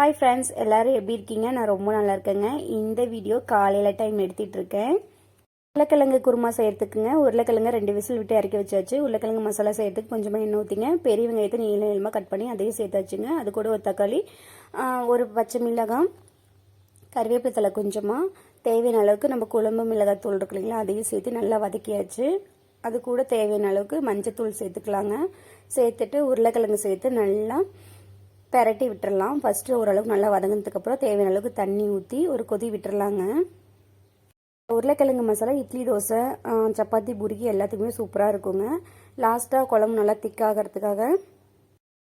Hi friends எல்லோரும் எப்படி இருக்கீங்க? நான் ரொம்ப நல்லா இருக்கேங்க. இந்த வீடியோ காலையில் டைம் எடுத்துகிட்ருக்கேன் உருளைக்கிழங்கு குருமா செய்கிறதுக்குங்க உருளைக்கிழங்கு ரெண்டு விசில் விட்டு இறக்கி வச்சாச்சு. உருளைக்கிழங்கு மசாலா செய்கிறதுக்கு கொஞ்சமாக எண்ணெய் ஊற்றிங்க பெரிய வெங்காயத்தை நீள நீளமாக கட் பண்ணி அதையும் சேர்த்தாச்சுங்க அது கூட ஒரு தக்காளி ஒரு பச்சை மிளகாய் கருவேப்பிலை தலை கொஞ்சமாக தேவையான அளவுக்கு நம்ம குழம்பு மிளகாய் தூள் இருக்கு இல்லைங்களா அதையும் சேர்த்து நல்லா வதக்கியாச்சு. அது கூட தேவையான அளவுக்கு மஞ்சத்தூள் சேர்த்துக்கலாங்க. சேர்த்துட்டு உருளைக்கிழங்கு சேர்த்து நல்லா பெரட்டி விட்டுறலாம். ஃபஸ்ட்டு ஓரளவுக்கு நல்லா வதங்கினதுக்கப்புறம் தேவையான அளவுக்கு தண்ணி ஊற்றி ஒரு கொதி விட்டுறலாங்க. உருளைக்கிழங்கு மசாலா இட்லி தோசை சப்பாத்தி பூரிக்கு எல்லாத்துக்குமே சூப்பராக இருக்குங்க. லாஸ்ட்டாக குழம்பு நல்லா திக்காகிறதுக்காக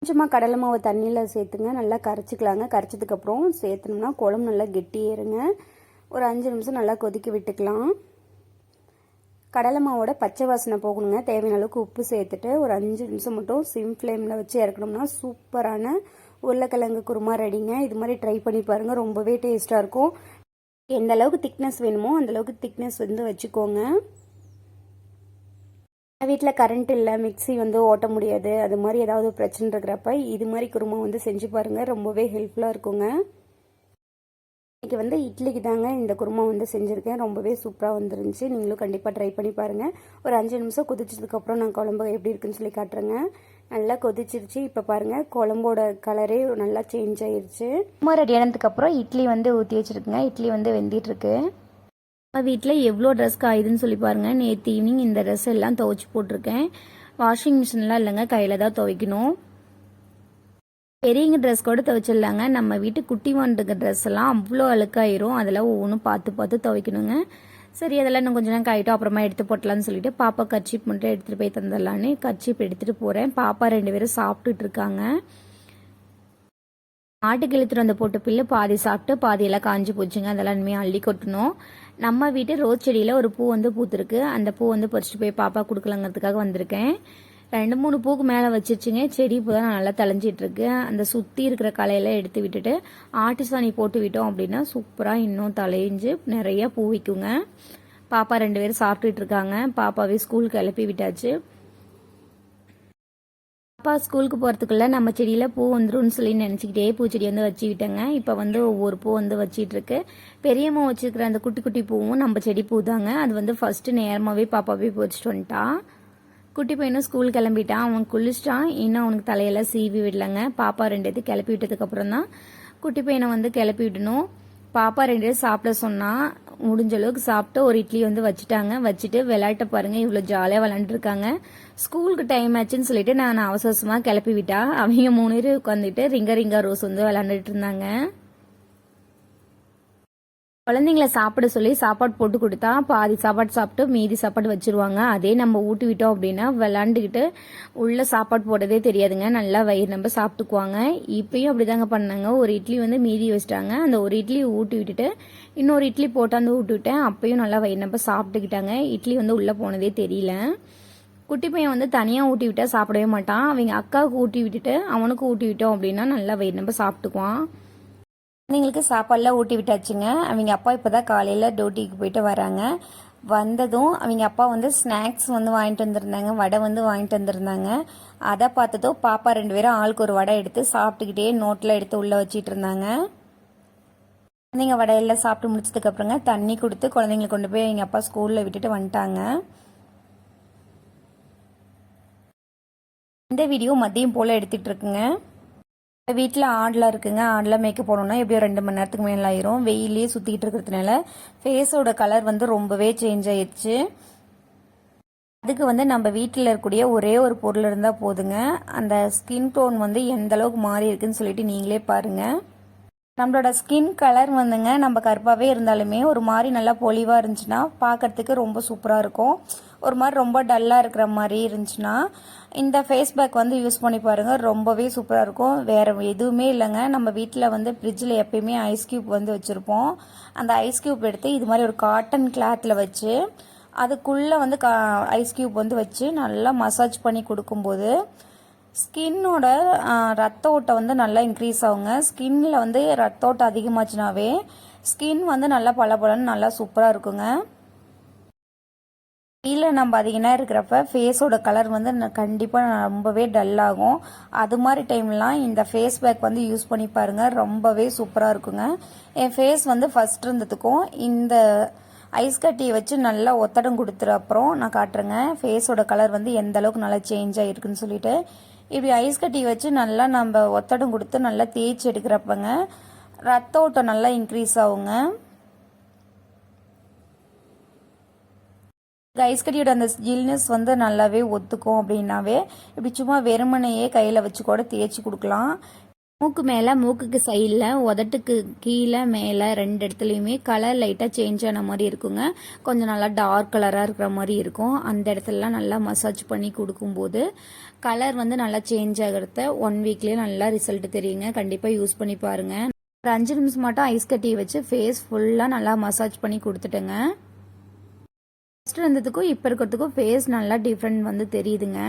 கொஞ்சமாக கடலை மாவு தண்ணியில் சேர்த்துங்க. நல்லா கரைச்சிக்கலாங்க. கரைச்சதுக்கப்புறம் சேர்த்தணும்னா குழம்பு நல்லா கெட்டியேறுங்க ஒரு அஞ்சு நிமிஷம் நல்லா கொதிக்க விட்டுக்கலாம். கடலை மாவோட பச்சை வாசனை போகணுங்க. தேவையான அளவுக்கு உப்பு சேர்த்துட்டு ஒரு அஞ்சு நிமிஷம் மட்டும் சிம் ஃப்ளேமில் வச்சு இறக்கணும்னா சூப்பரான உருளைக்கிழங்கு குருமா ரெடிங்க இது மாதிரி ட்ரை பண்ணி பாருங்கள் ரொம்பவே டேஸ்ட்டாக இருக்கும். எந்த அளவுக்கு திக்னஸ் வேணுமோ அந்தளவுக்கு திக்னஸ் வந்து வச்சுக்கோங்க. வீட்டில் கரண்ட் இல்லை. மிக்ஸி வந்து ஓட்ட முடியாது. அது மாதிரி ஏதாவது பிரச்சனை இருக்கிறப்ப இது மாதிரி குருமா வந்து செஞ்சு பாருங்கள் ரொம்பவே ஹெல்ப்ஃபுல்லாக இருக்குங்க. இன்றைக்கி வந்து இட்லிக்கு தாங்க இந்த குருமா வந்து செஞ்சுருக்கேன். ரொம்பவே சூப்பராக வந்துருந்துச்சு. நீங்களும் கண்டிப்பாக ட்ரை பண்ணி பாருங்கள் ஒரு அஞ்சு நிமிஷம் குதிச்சதுக்கப்புறம் நான் குழம்பு எப்படி இருக்குன்னு சொல்லி காட்டுறேங்க. நல்லா கொதிச்சிருச்சு. இப்போ பாருங்கள் குழம்போட கலரே நல்லா சேஞ்ச் ஆயிருச்சு. குருமா ரெடி ஆனதுக்கப்புறம் இட்லி வந்து ஊற்றி வச்சுருக்குங்க. இட்லி வந்து வெந்திட்டு இருக்கு. நம்ம வீட்டில் எவ்வளோ ட்ரெஸ் காயுதுன்னு சொல்லி பாருங்க. நேற்று ஈவினிங் இந்த ட்ரெஸ் எல்லாம் துவைச்சி போட்டிருக்கேன். வாஷிங் மிஷின்லாம் இல்லைங்க. கையில் தான் துவைக்கணும். பெரியவங்க ட்ரெஸ் கூட துவைச்சிடலாங்க. நம்ம வீட்டு குட்டி வாண்டுங்க ட்ரெஸ் எல்லாம் அவ்வளோ அழுக்காயிரும். அதெல்லாம் ஒவ்வொன்றும் பார்த்து பார்த்து துவைக்கணுங்க. சரி அதெல்லாம் இன்னும் கொஞ்ச நேரம் காயிட்டோம் அப்புறமா எடுத்து போட்டலாம்னு சொல்லிட்டு பாப்பா கர்ச்சீப் மட்டும் எடுத்துகிட்டு போய் தந்துடலான்னு கர்ச்சீப் எடுத்துகிட்டு போகிறேன் பாப்பா ரெண்டு பேரும் சாப்பிட்டுட்டு இருக்காங்க. ஆட்டுக்கு இழுத்துட்டு வந்த போட்ட பில்லு பாதி சாப்பிட்டு பாதியெல்லாம் காஞ்சி போச்சுங்க. அதெல்லாம் இனிமேல் அள்ளி கொட்டணும். நம்ம வீட்டு ரோஸ் செடியில் ஒரு பூ வந்து பூத்துருக்கு. அந்த பூ வந்து பறிச்சுட்டு போய் பாப்பா கொடுக்கலங்கிறதுக்காக வந்திருக்கேன். ரெண்டு மூணு பூக்கு மேலே வச்சிருச்சுங்க. செடி இப்போ தான் நல்லா தளைஞ்சிட்டு இருக்கு அந்த சுற்றி இருக்கிற களையெல்லாம் எடுத்து விட்டுட்டு ஆட்டு சாணி போட்டு விட்டோம் அப்படின்னா சூப்பராக இன்னும் தலைஞ்சு நிறைய பூ வைக்குங்க. பாப்பா ரெண்டு பேரும் சாப்பிட்டுட்டு இருக்காங்க. பாப்பாவே ஸ்கூலுக்கு கிளப்பி விட்டாச்சு. பாப்பா ஸ்கூலுக்கு போகிறதுக்குள்ள நம்ம செடியில் பூ வந்துரும்னு சொல்லி நினச்சிக்கிட்டே பூச்செடி வந்து வச்சு விட்டேங்க. இப்போ வந்து ஒவ்வொரு பூ வந்து வச்சிட்டு இருக்கு பெரியம்மா வச்சிருக்கிற அந்த குட்டி குட்டி பூவும் நம்ம செடி பூ தாங்க. அது வந்து ஃபர்ஸ்ட் நேரமாகவே பாப்பாவே பூச்சிட்டு வந்துட்டா. குட்டி பையனும் ஸ்கூல் கிளம்பிட்டான். அவன் குளிச்சிட்டான். இன்னும் அவனுக்கு தலையெல்லாம் சீவி விடலங்க. பாப்பா ரெண்டு கிளப்பி விட்டதுக்கப்புறம் தான் குட்டி பையனை வந்து கிளப்பி விடணும். பாப்பா ரெண்டு பேரும் சாப்பிட சொன்னான் முடிஞ்ச அளவுக்கு சாப்பிட்டு ஒரு இட்லி வந்து வச்சுட்டாங்க. வச்சுட்டு விளையாட்ட பாருங்க. இவ்வளோ ஜாலியாக விளாண்டுருக்காங்க ஸ்கூலுக்கு டைம் ஆச்சுன்னு சொல்லிட்டு நான் அவசரமாக கிளப்பி விட்டா. அவங்க மூணு பேர் உட்காந்துட்டு ரிங்க ரிங்கா ரோஸ் வந்து விளாண்டுட்டு இருந்தாங்க. குழந்தைங்கள சாப்பிட சொல்லி சாப்பாடு போட்டு கொடுத்தா பாதி சாப்பாடு சாப்பிட்டு மீதி சாப்பாடு வச்சிருவாங்க. அதே நம்ம ஊட்டி விட்டோம் அப்படின்னா விளாண்டுக்கிட்டு உள்ள சாப்பாடு போட்டதே தெரியாதுங்க. நல்லா வயிறு நம்ம சாப்பிட்டுக்குவாங்க. இப்பயும் அப்படிதாங்க பண்ணாங்க. ஒரு இட்லி வந்து மீதி வச்சிட்டாங்க. அந்த ஒரு இட்லி ஊட்டி விட்டுட்டு இன்னொரு இட்லி போட்டாந்து ஊட்டி விட்டேன். அப்பயும் நல்லா வயிறு நம்ம சாப்பிட்டுக்கிட்டாங்க. இட்லி வந்து உள்ள போனதே தெரியல. குட்டி பையன் வந்து தனியாக ஊட்டி விட்டா சாப்பிடவே மாட்டான். அவங்க அக்காவுக்கு ஊட்டி விட்டுட்டு அவனுக்கு ஊட்டி விட்டோம் அப்படின்னா நல்லா வயிறு நம்ம சாப்பிட்டுக்குவான். குழந்தைங்களுக்கு சாப்பாடுலாம் ஊட்டி விட்டாச்சுங்க. அவங்க அப்பா இப்போ தான் காலையில் டியூட்டிக்கு போயிட்டு வராங்க. வந்ததும் அவங்க அப்பா வந்து ஸ்நாக்ஸ் வந்து வாங்கிட்டு வந்திருந்தாங்க. வடை வந்து வாங்கிட்டு வந்திருந்தாங்க. அதை பார்த்ததும் பாப்பா ரெண்டு பேரும் ஆளுக்கு ஒரு வடை எடுத்து சாப்பிட்டுக்கிட்டே நோட்டில் எடுத்து உள்ளே வச்சிட்டு இருந்தாங்க. குழந்தைங்க வடையெல்லாம் சாப்பிட்டு முடிச்சதுக்கு அப்புறங்க தண்ணி கொடுத்து குழந்தைங்களை கொண்டு போய் எங்கள் அப்பா ஸ்கூலில் விட்டுட்டு வந்துட்டாங்க. இந்த வீடியோ மதியம் போல் எடுத்துகிட்டு இருக்குங்க. வீட்டில் ஆடெலாம் இருக்குங்க. ஆடெலாம் மேக்கப் போனோம்னா எப்படியும் ரெண்டு மணி நேரத்துக்கு மேலே ஆயிரும். வெயிலே சுற்றிக்கிட்டு இருக்கிறதுனால ஃபேஸோட கலர் வந்து ரொம்பவே சேஞ்ச் ஆயிடுச்சு. அதுக்கு வந்து நம்ம வீட்டில் இருக்கக்கூடிய ஒரே ஒரு பொருள் இருந்தால் போதுங்க. அந்த ஸ்கின் டோன் வந்து எந்த அளவுக்கு மாறி இருக்குன்னு சொல்லிட்டு நீங்களே பாருங்கள் நம்மளோட ஸ்கின் கலர் வந்துங்க நம்ம கருப்பாகவே இருந்தாலுமே ஒரு மாதிரி நல்லா பொலிவாக இருந்துச்சுன்னா பார்க்கறதுக்கு ரொம்ப சூப்பராக இருக்கும். ஒரு மாதிரி ரொம்ப டல்லாக இருக்கிற மாதிரி இருந்துச்சுன்னா இந்த ஃபேஸ் பேக் வந்து யூஸ் பண்ணி பாருங்கள் ரொம்பவே சூப்பராக இருக்கும். வேறு எதுவுமே இல்லைங்க. நம்ம வீட்டில் வந்து ஃப்ரிட்ஜில் எப்பயுமே ஐஸ் கியூப் வந்து வச்சுருப்போம். அந்த ஐஸ் கியூப் எடுத்து இது மாதிரி ஒரு காட்டன் கிளாத்தில் வச்சு அதுக்குள்ளே வந்து கா ஐஸ் கியூப் வந்து வச்சு நல்லா மசாஜ் பண்ணி கொடுக்கும்போது ஸ்கின்னோட ரத்த ஓட்டம் வந்து நல்லா இன்க்ரீஸ் ஆகுங்க. ஸ்கின்னில் வந்து ரத்த ஓட்டம் அதிகமாச்சுனாவே ஸ்கின் வந்து நல்லா பளபளன்னு நல்லா சூப்பராக இருக்குங்க. வெயிலில் நம்ம அதிகமாக இருக்கிறப்ப ஃபேஸோட கலர் வந்து கண்டிப்பாக ரொம்பவே டல்லாகும் அது மாதிரி டைம்லாம் இந்த ஃபேஸ் பேக் வந்து யூஸ் பண்ணி பாருங்கள் ரொம்பவே சூப்பராக இருக்குங்க. என் ஃபேஸ் வந்து ஃபஸ்ட் இருந்ததுக்கும் இந்த ஐஸ் கட்டியை வச்சு நல்லா ஒத்தடம் கொடுத்துற அப்புறம் நான் காட்டுறேங்க. ஃபேஸோட கலர் வந்து எந்த அளவுக்கு நல்லா சேஞ்ச் ஆகிருக்குன்னு சொல்லிட்டு. இப்படி ஐஸ் கட்டி வச்சு நல்லா நம்ம ஒத்தடம் கொடுத்து நல்லா தேய்ச்சி எடுக்கிறப்பங்க ரத்த ஓட்டம் நல்லா இன்க்ரீஸ் ஆகுங்க. ஐஸ் ஐஸ்கட்டியோட அந்த ஜில்னஸ் வந்து நல்லாவே ஒத்துக்கும் அப்படின்னாவே இப்படி சும்மா வெறுமனையே கையில் வச்சு கூட தேய்ச்சி கொடுக்கலாம். மூக்கு மேலே மூக்குக்கு சைடில் உதட்டுக்கு கீழே மேலே ரெண்டு இடத்துலையுமே கலர் லைட்டாக சேஞ்ச் ஆன மாதிரி இருக்குங்க. கொஞ்சம் நல்லா டார்க் கலராக இருக்கிற மாதிரி இருக்கும். அந்த இடத்துலலாம் நல்லா மசாஜ் பண்ணி கொடுக்கும்போது கலர் வந்து நல்லா சேஞ்ச் ஆகிறத ஒன் வீக்லேயே நல்லா ரிசல்ட் தெரியுங்க. கண்டிப்பாக யூஸ் பண்ணி பாருங்கள் ஒரு அஞ்சு நிமிஷம் மட்டும் ஐஸ் கட்டியை வச்சு ஃபேஸ் ஃபுல்லாக நல்லா மசாஜ் பண்ணி கொடுத்துட்டேங்க. ஃபஸ்ட்டு இருந்ததுக்கும் இப்போ இருக்கிறதுக்கும் ஃபேஸ் நல்லா டிஃப்ரெண்ட் வந்து தெரியுதுங்க.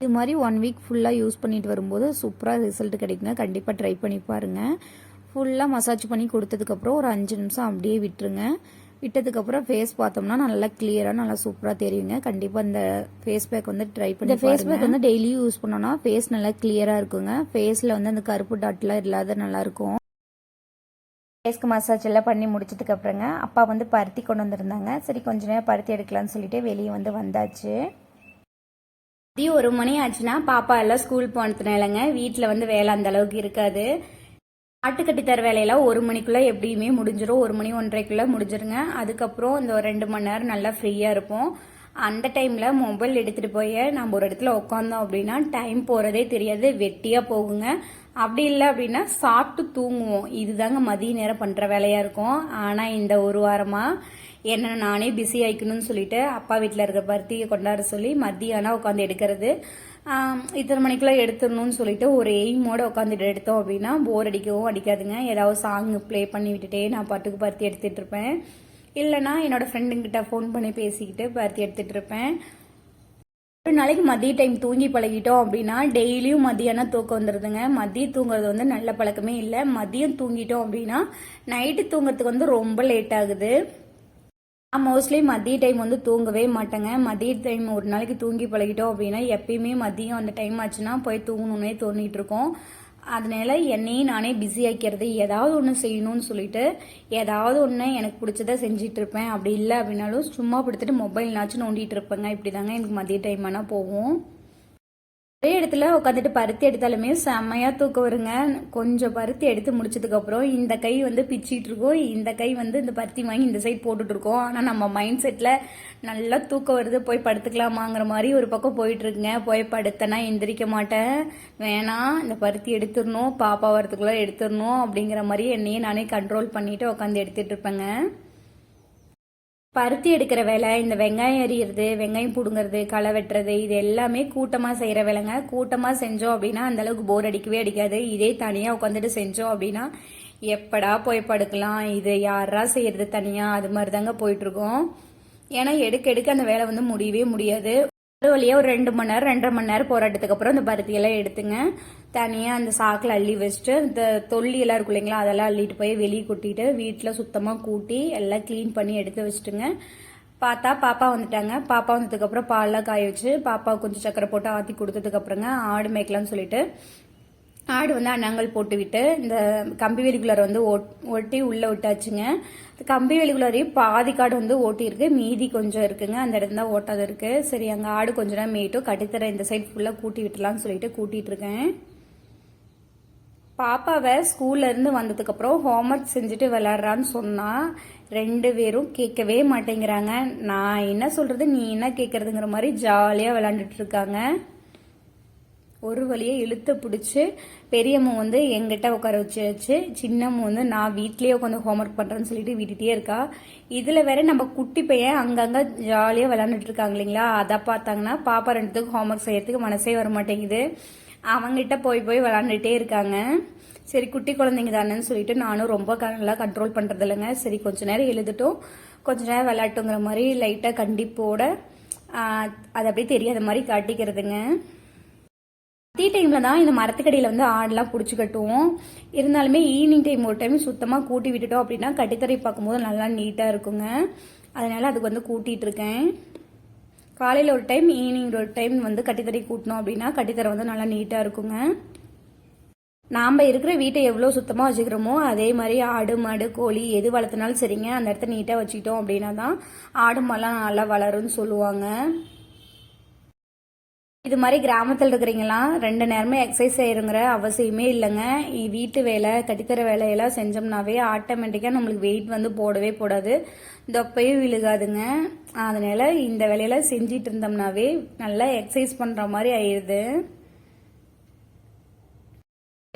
இது மாதிரி ஒன் வீக் ஃபுல்லாக யூஸ் பண்ணிட்டு வரும்போது சூப்பராக ரிசல்ட் கிடைக்குங்க. கண்டிப்பாக ட்ரை பண்ணி பாருங்கள் ஃபுல்லாக மசாஜ் பண்ணி கொடுத்ததுக்கப்புறம் ஒரு அஞ்சு நிமிஷம் அப்படியே விட்டுருங்க. விட்டதுக்கப்புறம் ஃபேஸ் பார்த்தோம்னா நல்லா கிளியராக நல்லா சூப்பராக தெரியுங்க. கண்டிப்பாக இந்த ஃபேஸ் பேக் வந்து ட்ரை பண்ணி ஃபேஸ் பேக் வந்து டெய்லியும் யூஸ் பண்ணோன்னா ஃபேஸ் நல்லா கிளியராக இருக்குங்க. ஃபேஸில் வந்து அந்த கருப்பு டாட்லாம் இல்லாத நல்லாயிருக்கும் ஃபேஸ்க்கு மசாஜ் எல்லாம் பண்ணி முடிச்சதுக்கு அப்புறங்க அப்பா வந்து பருத்தி கொண்டு வந்திருந்தாங்க. சரி கொஞ்ச நேரம் பருத்தி எடுக்கலாம்னு சொல்லிட்டு வெளியே வந்து வந்தாச்சு. மதியம் ஒரு மணி ஆச்சுன்னா பாப்பா எல்லாம் ஸ்கூல் போனதுனாலங்க வீட்டில் வந்து வேலை அந்த அளவுக்கு இருக்காது. ஆட்டுக்கட்டி தர வேலையெல்லாம் ஒரு மணிக்குள்ளே எப்படியுமே முடிஞ்சிடும் ஒரு மணி ஒன்றரைக்குள்ளே முடிஞ்சிருங்க. அதுக்கப்புறம் இந்த ஒரு ரெண்டு மணி நேரம் நல்லா ஃப்ரீயாக இருப்போம். அந்த டைமில் மொபைல் எடுத்துகிட்டு போய் நம்ம ஒரு இடத்துல உட்காந்தோம் அப்படின்னா டைம் போகிறதே தெரியாது. வெட்டியாக போகுங்க. அப்படி இல்லை அப்படின்னா சாப்பிட்டு தூங்குவோம். இதுதாங்க மதிய நேரம் பண்ணுற வேலையாக இருக்கும். ஆனால் இந்த ஒரு வாரமாக என்ன நானே பிஸி ஆயிக்கணும்னு சொல்லிட்டு அப்பா வீட்டில் இருக்கிற பருத்தியை கொண்டாட சொல்லி மத்தியானம் உட்காந்து எடுக்கிறது. இத்தனை மணிக்கெலாம் எடுத்துடணும்னு சொல்லிட்டு ஒரு எய்மோட உட்காந்துட்டு எடுத்தோம் அப்படின்னா போர் அடிக்கவும் அடிக்காதுங்க. ஏதாவது சாங் ப்ளே பண்ணி விட்டுட்டே நான் பாட்டுக்கு பருத்தி எடுத்துட்டு இருப்பேன். இல்லைனா என்னோட ஃப்ரெண்டுங்கிட்ட ஃபோன் பண்ணி பேசிக்கிட்டு பருத்தி எடுத்துட்டு இருப்பேன். ஒரு நாளைக்கு மதிய டைம் தூங்கி பழகிட்டோம் அப்படின்னா டெய்லியும் மதியானம் தூக்கம் வந்துடுதுங்க மதியம் தூங்குறது வந்து நல்ல பழக்கமே இல்லை. மதியம் தூங்கிட்டோம் அப்படின்னா நைட்டு தூங்குறதுக்கு வந்து ரொம்ப லேட் ஆகுது. நான் மோஸ்ட்லி மதிய டைம் வந்து தூங்கவே மாட்டேங்க. மதிய டைம் ஒரு நாளைக்கு தூங்கி பழகிட்டோம் அப்படின்னா எப்பயுமே மதியம் அந்த டைம் ஆச்சுன்னா போய் தூங்கணுன்னே தோணிட்டு இருக்கோம். அதனால என்னையும் நானே பிஸி ஆக்கிறது ஏதாவது ஒன்று செய்யணும்னு சொல்லிட்டு ஏதாவது ஒன்று எனக்கு பிடிச்சத செஞ்சிட்டு இருப்பேன். அப்படி இல்லை அப்படின்னாலும் சும்மா படுத்துட்டு மொபைல்னாச்சும் நோண்டிட்டு இருப்பேங்க. இப்படி தாங்க எனக்கு மதிய டைம் ஆனால் போகும். ஒரே இடத்துல உட்காந்துட்டு பருத்தி எடுத்தாலுமே செம்மையா தூக்கம் வருங்க. கொஞ்சம் பருத்தி எடுத்து முடிச்சதுக்கு அப்புறம் இந்த கை வந்து பிச்சிட்டு இருக்கோம். இந்த கை வந்து இந்த பருத்தி வாங்கி இந்த சைட் போட்டுட்டு இருக்கோம். ஆனா நம்ம மைண்ட் செட்ல நல்லா தூக்கம் வருது. போய் படுத்துக்கலாமாங்கிற மாதிரி ஒரு பக்கம் போயிட்டு இருக்குங்க. போய் படுத்தனா எந்திரிக்க மாட்டேன். வேணாம் இந்த பருத்தி எடுத்துடணும். பாப்பா வரதுக்குள்ள எடுத்துடணும் அப்படிங்கிற மாதிரி என்னையே நானே கண்ட்ரோல் பண்ணிட்டு உட்காந்து எடுத்துட்டு இருப்பேங்க. பருத்தி எடுக்கிற வேலை இந்த வெங்காயம் எறிகிறது வெங்காயம் பிடுங்கிறது களை வெட்டுறது இது எல்லாமே கூட்டமாக செய்கிற வேலைங்க. கூட்டமாக செஞ்சோம் அப்படின்னா அந்தளவுக்கு போர் அடிக்கவே அடிக்காது. இதே தனியாக உட்காந்துட்டு செஞ்சோம் அப்படின்னா எப்படா போய் படுக்கலாம்? இது யாரா செய்யறது தனியாக அது மாதிரி தாங்க போயிட்டுருக்கோம். ஏன்னா எடுக்க எடுக்க அந்த வேலை வந்து முடியவே முடியாது. அது வழியாக ஒரு ரெண்டு மணி நேரம் ரெண்டரை மணி நேரம் போராட்டத்துக்கு அப்புறம் இந்த பருத்தியெல்லாம் எடுத்துங்க. தனியாக அந்த சாக்கில் அள்ளி வச்சுட்டு இந்த தொல்லி எல்லாம் இருக்கும் இல்லைங்களா அதெல்லாம் அள்ளிட்டு போய் வெளியே கொட்டிட்டு வீட்டில் சுத்தமாக கூட்டி எல்லாம் க்ளீன் பண்ணி எடுத்து வச்சுட்டுங்க. பார்த்தா பாப்பா வந்துட்டாங்க. பாப்பா வந்ததுக்கப்புறம் பால்லாம் காய வச்சு பாப்பா கொஞ்சம் சக்கரை போட்டு ஆற்றி கொடுத்ததுக்கப்புறங்க ஆடு மேய்க்கலாம்னு சொல்லிட்டு ஆடு வந்து அண்ணாங்கல் போட்டுவிட்டு இந்த கம்பி வேலிக்குள்ளார வந்து ஓட்- ஒட்டி உள்ளே விட்டாச்சுங்க. கம்பி வேலிக்குள்ளாரையும் பாதி காடு வந்து ஓட்டியிருக்கு. மீதி கொஞ்சம் இருக்குங்க. அந்த இடம் தான் ஓட்டாது இருக்கு. சரி அங்கே ஆடு கொஞ்ச நேரம் மேய்ட்டும். கட்டித்தர இந்த சைடு ஃபுல்லாக கூட்டி விட்டுலாம்னு சொல்லிட்டு கூட்டிகிட்டு இருக்கேன். பாப்பாவை ஸ்கூல்லேருந்து வந்ததுக்கப்புறம் ஹோம்ஒர்க் செஞ்சுட்டு விளாட்றான்னு சொன்னால் ரெண்டு பேரும் கேட்கவே மாட்டேங்கிறாங்க. நான் என்ன சொல்கிறது நீ என்ன கேட்கறதுங்கிற மாதிரி ஜாலியாக விளாண்டுட்டு இருக்காங்க. ஒரு வழியை இழுத்து பிடிச்சி பெரியம்மா வந்து எங்கிட்ட உட்கார வச்சு வச்சு சின்னம்மா வந்து நான் வீட்லேயே உட்காந்து ஹோம்ஒர்க் பண்ணுறேன்னு சொல்லிட்டு விட்டுட்டே இருக்கா. இதில் வேற நம்ம குட்டி பையன் அங்கங்கே ஜாலியாக விளாண்டுட்டு இருக்காங்க இல்லைங்களா? அதை பார்த்தாங்கன்னா பாப்பா ரெண்டுத்துக்கு ஹோம்ஒர்க் செய்யறதுக்கு மனசே வர மாட்டேங்குது அவங்ககிட்ட போய் போய் விளாண்டுட்டே இருக்காங்க. சரி குட்டி குழந்தைங்க தானேன்னு சொல்லிட்டு நானும் ரொம்ப க- நல்லா கண்ட்ரோல் பண்ணுறது இல்லைங்க. சரி கொஞ்ச நேரம் எழுதுட்டும். கொஞ்ச நேரம் விளையாட்டுங்கிற மாதிரி லைட்டாக கண்டிப்போட அது அப்படியே தெரியாத மாதிரி காட்டிக்கிறதுங்க. டீ டைமில் தான் இந்த மரத்துக்கடியில் வந்து ஆடெலாம் பிடிச்சி கட்டுவோம். இருந்தாலுமே ஈவினிங் டைம் ஒரு டைம் சுத்தமாக கூட்டி விட்டுட்டோம் அப்படின்னா கட்டித்தரை பார்க்கும்போது நல்லா நீட்டாக இருக்குங்க. அதனால் அதுக்கு வந்து கூட்டிகிட்டு இருக்கேன். காலையில் ஒரு டைம் ஈவினிங் ஒரு டைம் வந்து கட்டித்தறி கூட்டினோம் அப்படின்னா கட்டித்தரை வந்து நல்லா நீட்டாக இருக்குங்க. நாம் இருக்கிற வீட்டை எவ்வளோ சுத்தமாக வச்சுக்கிறோமோ அதே மாதிரி ஆடு மாடு கோழி எது வளர்த்தினாலும் சரிங்க அந்த இடத்த நீட்டாக வச்சுக்கிட்டோம் அப்படின்னா தான் ஆடு மாடெலாம் நல்லா வளரும்னு சொல்லுவாங்க. இது மாதிரி கிராமத்தில் இருக்கிறீங்களாம் ரெண்டு நேரமே எக்ஸசைஸ் செய்யணுங்கிற அவசியமே இல்லைங்க. வீட்டு வேலை கட்டித்தர வேலையெல்லாம் செஞ்சோம்னாவே ஆட்டோமேட்டிக்காக நம்மளுக்கு வெயிட் வந்து போடவே போடாது. தொப்பையும் விழுகாதுங்க. அதனால இந்த வேலையெல்லாம் செஞ்சிட்டு இருந்தோம்னாவே நல்லா எக்ஸசைஸ் பண்ணுற மாதிரி ஆயிடுது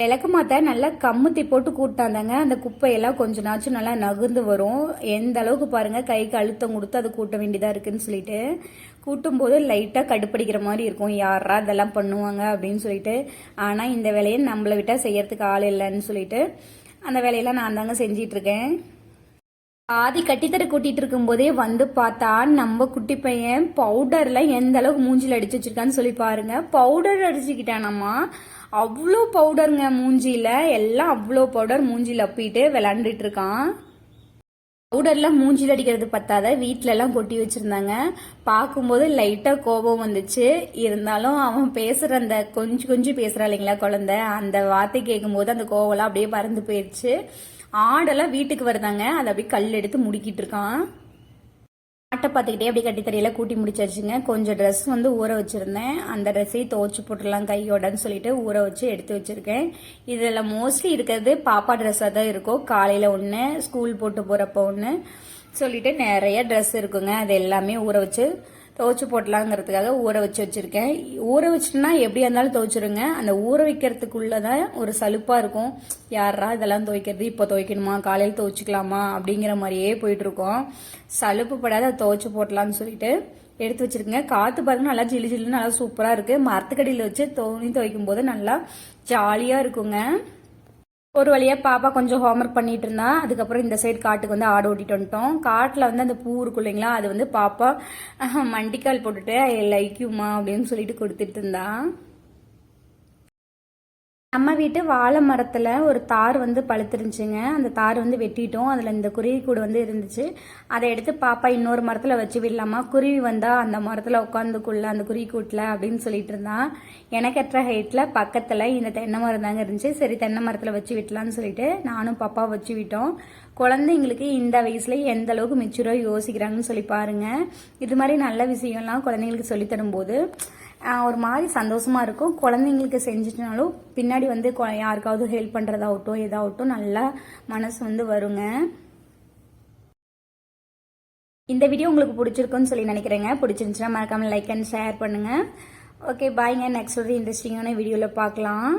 விளக்கமாத்த நல்லா கம்முத்தி போட்டு கூட்டாந்தாங்க. அந்த குப்பையெல்லாம் கொஞ்ச நாச்சும் நல்லா நகர்ந்து வரும். எந்த அளவுக்கு பாருங்க கைக்கு அழுத்தம் கொடுத்து அது கூட்ட வேண்டியதா இருக்குன்னு சொல்லிட்டு கூட்டும் போது லைட்டா கடுப்படிக்கிற மாதிரி இருக்கும். யாரா இதெல்லாம் பண்ணுவாங்க அப்படின்னு சொல்லிட்டு. ஆனா இந்த வேலையை நம்மளை விட்டா செய்யறதுக்கு ஆள் இல்லைன்னு சொல்லிட்டு அந்த வேலையெல்லாம் நான் தாங்க செஞ்சிட்டு இருக்கேன் ஆதி கட்டித்தர கூட்டிட்டு இருக்கும்போதே வந்து பார்த்தா நம்ம குட்டி பையன் பவுடர்ல எந்த அளவுக்கு மூஞ்சில் அடிச்சு வச்சிருக்கான்னு சொல்லி பாருங்க. பவுடர் அடிச்சுக்கிட்டானாமா அவ்வளோ பவுடருங்க மூஞ்சியில். எல்லாம் அவ்வளோ பவுடர் மூஞ்சியில் அப்பிட்டு விளாண்டுட்டு இருக்கான் பவுடர்லாம் மூஞ்சியில் அடிக்கிறது பத்தாத வீட்டிலலாம் கொட்டி வச்சுருந்தாங்க. பார்க்கும்போது லைட்டாக கோபம் வந்துச்சு. இருந்தாலும் அவன் பேசுகிற அந்த கொஞ்சம் கொஞ்சம் பேசுறா இல்லைங்களா குழந்த? அந்த வார்த்தை கேட்கும்போது அந்த கோவம்லாம் அப்படியே பறந்து போயிடுச்சு ஆடெல்லாம் வீட்டுக்கு வருதாங்க. அதை அப்படியே கல் எடுத்து முடிக்கிட்டு இருக்கான். ஆட்டை பார்த்துக்கிட்டே அப்படியே கட்டித்தரையில் கூட்டி முடிச்சிருச்சுங்க கொஞ்சம் ட்ரெஸ் வந்து ஊற வச்சிருந்தேன். அந்த ட்ரெஸ்ஸையும் துவச்சி போட்டுடலாம் கையோடன்னு சொல்லிட்டு ஊற வச்சு எடுத்து வச்சிருக்கேன். இதில் மோஸ்ட்லி இருக்கிறது பாப்பா ட்ரெஸ்ஸாக தான் இருக்கும். காலையில் ஒன்று ஸ்கூல் போட்டு போகிறப்ப ஒன்று சொல்லிட்டு நிறைய ட்ரெஸ் இருக்குங்க. அது எல்லாமே ஊற வச்சு துவைச்சு போடலாங்கிறதுக்காக ஊற வச்சு வச்சிருக்கேன். ஊற வச்சுட்டுனா எப்படியா இருந்தாலும் துவைச்சிருங்க. அந்த ஊற வைக்கிறதுக்குள்ளதான் ஒரு சலுப்பா இருக்கும். யாரா இதெல்லாம் துவைக்கிறது? இப்போ துவைக்கணுமா? காலையில் துவைச்சிக்கலாமா? அப்படிங்கிற மாதிரியே போயிட்டு இருக்கோம் சலுப்பு படாத துவைச்சு போட்டலாம்னு சொல்லிட்டு எடுத்து வச்சிருக்கேங்க காத்து பாருங்க நல்லா ஜிலு ஜிலுன்னு நல்லா சூப்பரா இருக்கு. மரத்துக்கடியில் வச்சு துணி துவைக்கும் போது நல்லா ஜாலியா இருக்குங்க. ஒரு வழியாக பாப்பா கொஞ்சம் ஹோம்ஒர்க் பண்ணிட்டு இருந்தா அதுக்கப்புறம் இந்த சைடு காட்டுக்கு வந்து ஆடு ஓட்டிட்டு வந்துட்டோம். காட்டில் வந்து அந்த பூ இருக்கும் இல்லைங்களா அது வந்து பாப்பா மண்டிக்கால் போட்டுட்டு ஐ லைக் யூமா அப்படின்னு சொல்லிட்டு கொடுத்துட்டு இருந்தான் நம்ம வீட்டு வாழை மரத்தில் ஒரு தார் வந்து பழுத்துருந்துச்சுங்க. அந்த தார் வந்து வெட்டிட்டோம். அதில் இந்த குருவி கூடு வந்து இருந்துச்சு. அதை எடுத்து பாப்பா இன்னொரு மரத்தில் வச்சு விடலாமா? குருவி வந்தால் அந்த மரத்தில் உட்காந்துக்குள்ள அந்த குருவி கூட்டில் அப்படின்னு சொல்லிட்டு இருந்தான் எனக்கற்ற ஹைட்டில் பக்கத்தில் இந்த தென்னை மரம் தாங்க இருந்துச்சு. சரி தென்னை மரத்தில் வச்சு விட்டலான்னு சொல்லிட்டு நானும் பாப்பா வச்சு விட்டோம். குழந்தைங்களுக்கு இந்த வயசுல எந்த அளவுக்கு மெச்சூராக யோசிக்கிறாங்கன்னு சொல்லி பாருங்க. இது மாதிரி நல்ல விஷயம்லாம் குழந்தைங்களுக்கு சொல்லி தரும்போது ஒரு மாதிரி சந்தோஷமாக இருக்கும். குழந்தைங்களுக்கு செஞ்சிட்டனாலும் பின்னாடி வந்து யாருக்காவது ஹெல்ப் பண்ணுறதாகட்டும் எதாகட்டும் நல்லா மனசு வந்து வருங்க. இந்த வீடியோ உங்களுக்கு பிடிச்சிருக்குன்னு சொல்லி நினைக்கிறேங்க. பிடிச்சிருந்துச்சுன்னா மறக்காமல் லைக் அண்ட் ஷேர் பண்ணுங்கள் ஓகே பாய்ங்க நெக்ஸ்ட் ஒரு இன்ட்ரெஸ்டிங்கான வீடியோவில் பார்க்கலாம்.